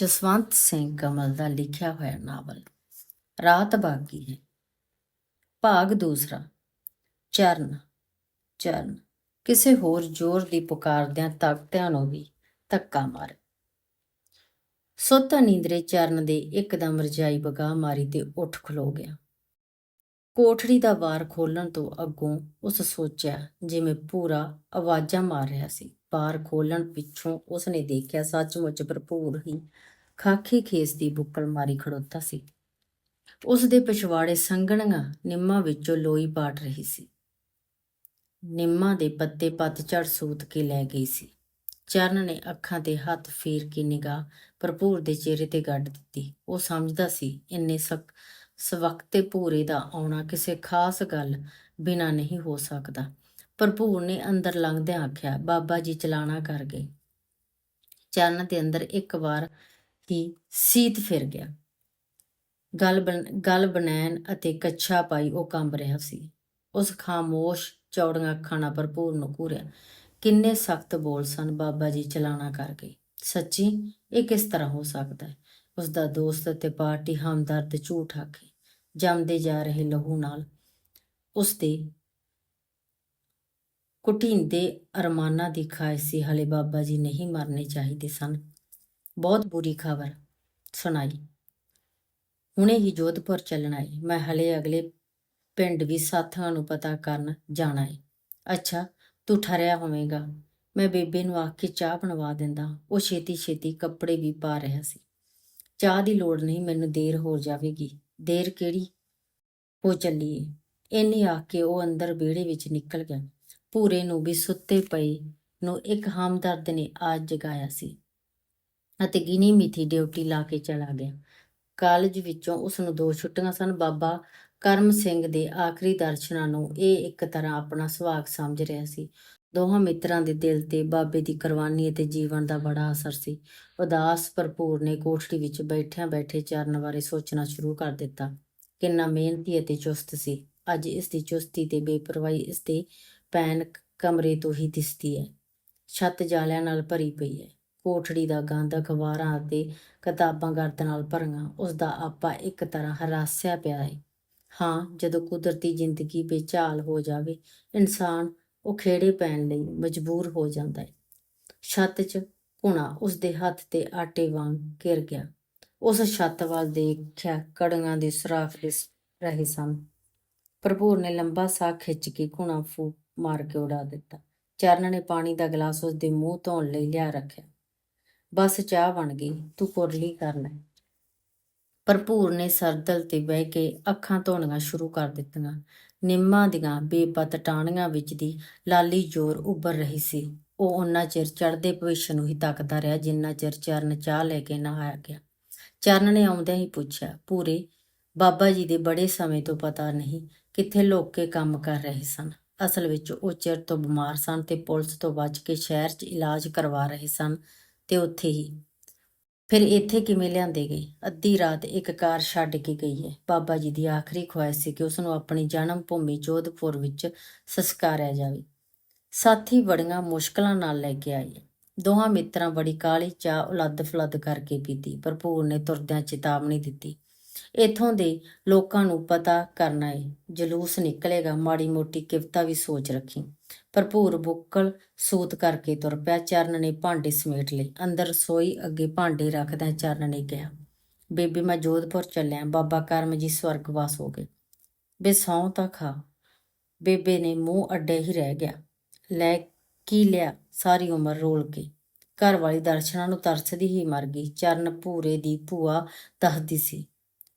ਜਸਵੰਤ ਸਿੰਘ ਕਮਲ ਦਾ ਲਿਖਿਆ ਹੋਇਆ ਨਾਵਲ। ਰਾਤ ਬਾਗੀ ਹੈ। ਭਾਗ ਦੂਸਰਾ। ਚਰਨ ਚਰਨ, ਕਿਸੇ ਹੋਰ ਜ਼ੋਰ ਦੀ ਪੁਕਾਰਦਿਆਂ ਤਾਕਤਿਆਂ ਨੂੰ ਵੀ ਧੱਕਾ ਮਾਰ। ਸੁੱਤ ਨੀਂਦਰੇ ਚਰਨ ਦੇ ਇੱਕਦਮ ਰਜਾਈ ਬਗਾ ਮਾਰੀ ਤੇ ਉੱਠ ਖਲੋ ਗਿਆ। ਕੋਠੜੀ ਦਾ ਵਾਰ ਖੋਲਣ ਤੋਂ ਅੱਗੋਂ ਉਸ ਸੋਚਿਆ, ਜਿਵੇਂ ਪੂਰਾ ਆਵਾਜ਼ਾਂ ਮਾਰ ਰਿਹਾ ਸੀ। ਬਾਰ ਖੋਲਣ ਪਿੱਛੋਂ ਉਸਨੇ ਦੇਖਿਆ ਸੱਚਮੁੱਚ ਭਰਪੂਰ ਹੀ ਖਾਕੀ ਖੇਸ ਦੀ ਬੁੱਕਲ ਮਾਰੀ ਖੜੋਤਾ ਸੀ। ਉਸ ਦੇ ਪਿਛਵਾੜੇ ਸੰਘਣੀਆਂ ਨਿੰਮਾਂ ਵਿੱਚੋਂ ਲੋਈ ਪਾਟ ਰਹੀ ਸੀ। ਨਿੰਮਾਂ ਦੇ ਪੱਤੇ ਪਤਝੜ ਸੂਤ ਕੇ ਲੈ ਗਈ ਸੀ। ਚਰਨ ਨੇ ਅੱਖਾਂ ਤੇ ਹੱਥ ਫੇਰ ਕੇ ਨਿਗਾਹ ਭਰਪੂਰ ਦੇ ਚਿਹਰੇ ਤੇ ਗੱਡ ਦਿੱਤੀ। ਉਹ ਸਮਝਦਾ ਸੀ, ਇੰਨੇ ਸਕ ਸਵਖਤੇ ਭੂਰੇ ਦਾ ਆਉਣਾ ਕਿਸੇ ਖਾਸ ਗੱਲ ਬਿਨਾ ਨਹੀਂ ਹੋ ਸਕਦਾ। ਭਰਪੂਰ ਨੇ ਅੰਦਰ ਲੰਘਦਿਆਂ ਆਖਿਆ, ਬਾਬਾ ਜੀ, ਚਲਾਣਾ ਕਰ ਗਏ। ਚਰਨ ਦੇ ਅੰਦਰ ਇੱਕ ਵਾਰ ਹੀ ਸੀਤ ਫਿਰ ਗਿਆ। ਗਲ ਬਨ- ਗਲ ਬਨੈਣ ਅਤੇ ਕੱਛਾ ਪਾਈ ਉਹ ਕੰਬ ਰਿਹਾ ਸੀ। ਉਸ ਖਾਮੋਸ਼ ਚੌੜੀਆਂ ਅੱਖਾਂ ਨਾਲ ਭਰਪੂਰ ਨੂੰ ਘੂਰਿਆ। ਕਿੰਨੇ ਸਖਤ ਬੋਲ ਸਨ, ਬਾਬਾ ਜੀ, ਚਲਾਣਾ ਕਰ ਗਏ। ਸੱਚੀ ਇਹ ਕਿਸ ਤਰ੍ਹਾਂ ਹੋ ਸਕਦਾ ਹੈ? ਉਸ ਦਾ ਦੋਸਤ ਅਤੇ ਪਾਰਟੀ ਹਮਦਰਦ ਝੂਠ ਆਖੇ। ਜੰਮਦੇ ਜਾ ਰਹੇ ਲਹੂ ਨਾਲ। ਉਸ ਦੇ ਕੁਟੀਂਦੇ ਅਰਮਾਨਾਂ ਦੀ ਖਾਹਿਸ਼ ਸੀ, ਹਲੇ ਬਾਬਾ ਜੀ ਨਹੀਂ ਮਰਨੇ ਚਾਹੀਦੇ ਸਨ। ਬਹੁਤ ਬੁਰੀ ਖਬਰ ਸੁਣਾਈ। ਹੁਣੇ ਹੀ ਜੋਧਪੁਰ ਚੱਲਣਾ ਏ ਮੈਂ ਹਲੇ ਅਗਲੇ ਪਿੰਡ ਵੀ ਸਾਥਾਂ ਨੂੰ ਪਤਾ ਕਰਨ ਜਾਣਾ ਏ। ਅੱਛਾ, ਤੂੰ ਠਰਿਆ ਹੋਵੇਂਗਾ। ਮੈਂ ਬੇਬੇ ਨੂੰ ਆਖ ਕੇ ਚਾਹ ਬਣਵਾ ਦਿੰਦਾ। ਉਹ ਛੇਤੀ ਛੇਤੀ ਕੱਪੜੇ ਵੀ ਪਾ ਰਿਹਾ ਸੀ। ਚਾਹ ਦੀ ਲੋੜ ਨਹੀਂ, ਮੈਨੂੰ ਦੇਰ ਹੋ ਜਾਵੇਗੀ। ਦੇਰ ਕਿਹੜੀ? ਹੋ ਚੱਲੀਏ ਏ ਇੰਨੀ ਆਖ ਕੇ ਉਹ ਅੰਦਰ ਵਿਹੜੇ ਵਿੱਚ ਨਿਕਲ ਗਿਆ। ਪੂਰੇ ਨੂੰ ਵੀ ਸੁੱਤੇ ਪਏ ਨੂੰ ਇੱਕ ਹਮਦਰਦ ਨੇ ਆਜ ਜਗਾਇਆ ਸੀ ਅਤੇ ਗਿਨੀ ਮਿਥੀ ਡਿਊਟੀ ਲਾ ਕੇ ਚਲਾ ਗਿਆ। ਕਾਲਜ ਵਿੱਚੋਂ ਉਸ ਨੂੰ ਦੋ ਛੁੱਟੀਆਂ ਸਨ। ਬਾਬਾ ਕਰਮ ਸਿੰਘ ਦੇ ਆਖਰੀ ਦਰਸ਼ਨਾਂ ਨੂੰ ਇਹ ਇੱਕ ਤਰ੍ਹਾਂ ਆਪਣਾ ਸੁਹਾਗ ਸਮਝ ਰਿਹਾ ਸੀ। ਦੋਹਾਂ ਮਿੱਤਰਾਂ ਦੇ ਦਿਲ ਤੇ ਬਾਬੇ ਦੀ ਕੁਰਬਾਨੀ ਅਤੇ ਜੀਵਨ ਦਾ ਬੜਾ ਅਸਰ ਸੀ। ਉਦਾਸ, ਭਰਪੂਰ ਨੇ ਕੋਠੜੀ ਵਿੱਚ ਬੈਠਿਆਂ ਬੈਠੇ ਚਰਨ ਬਾਰੇ ਸੋਚਣਾ ਸ਼ੁਰੂ ਕਰ ਦਿੱਤਾ। ਕਿੰਨਾ ਮਿਹਨਤੀ ਅਤੇ ਚੁਸਤ ਸੀ। ਅੱਜ ਇਸ ਦੀ ਚੁਸਤੀ ਤੇ ਬੇਪਰਵਾਹੀ ਇਸ ਦੇ ਪੈਨ ਕਮਰੇ ਤੋਂ ਹੀ ਦਿਸਦੀ ਹੈ। ਛੱਤ ਜਾਲਿਆਂ ਨਾਲ ਭਰੀ ਪਈ ਹੈ। ਕੋਠੜੀ ਦਾ ਗੰਦ ਅਖਬਾਰਾਂ ਅਤੇ ਕਿਤਾਬਾਂ ਗਰਦ ਨਾਲ ਭਰੀਆਂ। ਉਸ ਦਾ ਆਪਾ ਇੱਕ ਤਰ੍ਹਾਂ ਹਰਾਸਿਆ ਪਿਆ ਹੈ। ਹਾਂ, ਜਦੋਂ ਕੁਦਰਤੀ ਜ਼ਿੰਦਗੀ ਬੇਚਾਲ ਹੋ ਜਾਵੇ, ਇਨਸਾਨ ਉਹ ਖੇੜੇ ਪੈਣ ਲਈ ਮਜਬੂਰ ਹੋ ਜਾਂਦਾ ਹੈ। ਛੱਤ 'ਚ ਘੁਣਾ ਉਸ ਦੇ ਹੱਥ ਤੇ ਆਟੇ ਵਾਂਗ ਘਿਰ ਗਿਆ। ਉਸ ਛੱਤ ਵੱਲ ਦੇਖਿਆ ਕੜੀਆਂ ਦੇ ਸੁਰਾਖ ਦਿਸ ਰਹੇ ਸਨ। ਭਰਪੂਰ ਨੇ ਲੰਬਾ ਸਾਹ ਖਿੱਚ ਕੇ ਘੁਣਾ ਫੂਕ ਮਾਰ ਕੇ ਉਡਾ ਦਿੱਤਾ। ਚਰਨ ਨੇ ਪਾਣੀ ਦਾ ਗਲਾਸ ਉਸ ਦੇ ਮੂੰਹ ਧੋਣ ਲਈ ਲਿਆ ਰੱਖਿਆ। ਬਸ ਚਾਹ ਬਣ ਗਈ, ਤੂੰ ਕੁਰਲੀ ਕਰ ਲੈ। ਭਰਪੂਰ ਨੇ ਸਰਦਲ ਤੇ ਬਹਿ ਕੇ ਅੱਖਾਂ ਧੋਣੀਆਂ ਸ਼ੁਰੂ ਕਰ ਦਿੱਤੀਆਂ। ਨਿੰਮਾਂ ਦੀਆਂ ਬੇਪਤ ਟਾਹਣੀਆਂ ਵਿੱਚ ਦੀ ਲਾਲੀ ਜੋਰ ਉੱਭਰ ਰਹੀ ਸੀ। ਉਹ ਉਹਨਾਂ ਚਿਰ ਚੜਦੇ ਭਵਿੱਖ ਨੂੰ ਹੀ ਤੱਕਦਾ ਰਿਹਾ ਜਿੰਨਾ ਚਿਰ ਚਰਨ ਚਾਹ ਲੈ ਕੇ ਨਾ ਆਇਆ ਗਿਆ। ਚਰਨ ਨੇ ਆਉਂਦਿਆਂ ਹੀ ਪੁੱਛਿਆ ਪੂਰੇ ਬਾਬਾ ਜੀ ਦੇ ਬੜੇ ਸਮੇਂ ਤੋਂ ਪਤਾ ਨਹੀਂ ਕਿੱਥੇ ਲੋਕ ਕੰਮ ਕਰ ਰਹੇ ਸਨ। ਅਸਲ ਵਿੱਚ ਉਹ ਚਿਰ ਤੋਂ ਬਿਮਾਰ ਸਨ ਤੇ ਪੁਲਿਸ ਤੋਂ ਬਚ ਕੇ ਸ਼ਹਿਰ 'ਚ ਇਲਾਜ ਕਰਵਾ ਰਹੇ ਸਨ ਤੇ ਉੱਥੇ ਹੀ ਫਿਰ ਇੱਥੇ ਕਿਵੇਂ ਲਿਆਂਦੇ ਗਏ? ਅੱਧੀ ਰਾਤ ਇੱਕ ਕਾਰ ਛੱਡ ਕੇ ਗਈ ਹੈ। ਬਾਬਾ ਜੀ ਦੀ ਆਖਰੀ ਖੁਆਇਸ਼ ਸੀ ਕਿ ਉਸ ਨੂੰ ਆਪਣੀ ਜਨਮ ਭੂਮੀ ਜੋਧਪੁਰ ਵਿੱਚ ਸੰਸਕਾਰਿਆ ਜਾਵੇ। ਸਾਥੀ ਬੜੀਆਂ ਮੁਸ਼ਕਲਾਂ ਨਾਲ ਲੈ ਕੇ ਆਏ। ਦੋਹਾਂ ਮਿੱਤਰਾਂ ਬੜੀ ਕਾਲੀ ਚਾਹ ਉਲੱਦ ਫਲੱਦ ਕਰਕੇ ਪੀਤੀ ਭਰਪੂਰ ਨੇ ਤੁਰਦਿਆਂ ਚੇਤਾਵਨੀ ਦਿੱਤੀ। ਇਥੋਂ ਦੇ ਲੋਕਾਂ ਨੂੰ ਪਤਾ ਕਰਨਾ ਏ, ਜਲੂਸ ਨਿਕਲੇਗਾ ਮਾੜੀ ਮੋਟੀ ਕਿਵਤਾ ਵੀ ਸੋਚ ਰੱਖੀ। ਭਰਪੂਰ ਬੁੱਕਲ ਸੂਤ ਕਰਕੇ ਤੁਰ ਪਿਆ। ਚਰਨ ਨੇ ਭਾਂਡੇ ਸਮੇਟ ਲਈ ਅੰਦਰ ਰਸੋਈ ਅੱਗੇ ਭਾਂਡੇ ਰੱਖਦਿਆਂ ਚਰਨ ਨੇ ਕਿਹਾ, ਬੇਬੇ, ਮੈਂ ਜੋਧਪੁਰ ਚੱਲਿਆ। ਬਾਬਾ ਕਰਮ ਜੀ ਸਵਰਗਵਾਸ ਹੋ ਗਏ। ਬੇ, ਸੌਂ ਤਾਂ ਖਾ। ਬੇਬੇ ਨੇ ਮੂੰਹ ਅੱਡੇ ਹੀ ਰਹਿ ਗਿਆ। ਲੈ, ਕੀ ਲਿਆ? ਸਾਰੀ ਉਮਰ ਰੋਲ ਕੇ। ਘਰ ਵਾਲੀ ਦਰਸ਼ਨਾਂ ਨੂੰ ਤਰਸਦੀ ਹੀ ਮਰ ਗਈ। ਚਰਨ ਭੂਰੇ ਦੀ ਭੂਆ ਦੱਸਦੀ ਸੀ,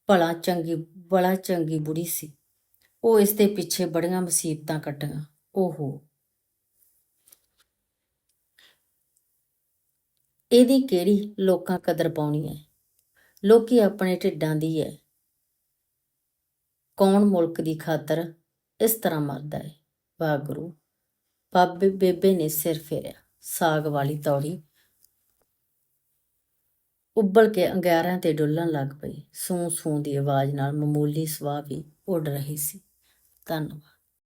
ਭਲਾ ਚੰਗੀ, ਬੜਾ ਚੰਗੀ ਬੁੜੀ ਸੀ। ਉਹ ਇਸ ਦੇ ਪਿੱਛੇ ਬੜੀਆਂ ਮੁਸੀਬਤਾਂ ਕੱਟੀਆਂ ਓਹੋ ਇਹਦੀ ਕਿਹੜੀ ਲੋਕਾਂ ਕਦਰ ਪਾਉਣੀ ਹੈ? ਲੋਕੀ ਆਪਣੇ ਢਿੱਡਾਂ ਦੀ ਹੈ। ਕੌਣ ਮੁਲਕ ਦੀ ਖਾਤਰ ਇਸ ਤਰ੍ਹਾਂ ਮਰਦਾ ਹੈ? ਵਾਹਿਗੁਰੂ, ਬਾਬੇ, ਬੇਬੇ ਨੇ ਸਿਰ ਫੇਰਿਆ, ਸਾਗ ਵਾਲੀ ਤੌੜੀ। ਉੱਬਲ ਕੇ ਅੰਗਿਆਰਿਆਂ ਤੇ ਡੁੱਲਣ ਲੱਗ ਪਈ। ਸੂੰ ਸੂੰ ਦੀ ਆਵਾਜ਼ ਨਾਲ ਮਾਮੂਲੀ ਸਵਾਹ ਵੀ ਉੱਡ ਰਹੀ ਸੀ। ਧੰਨਵਾਦ।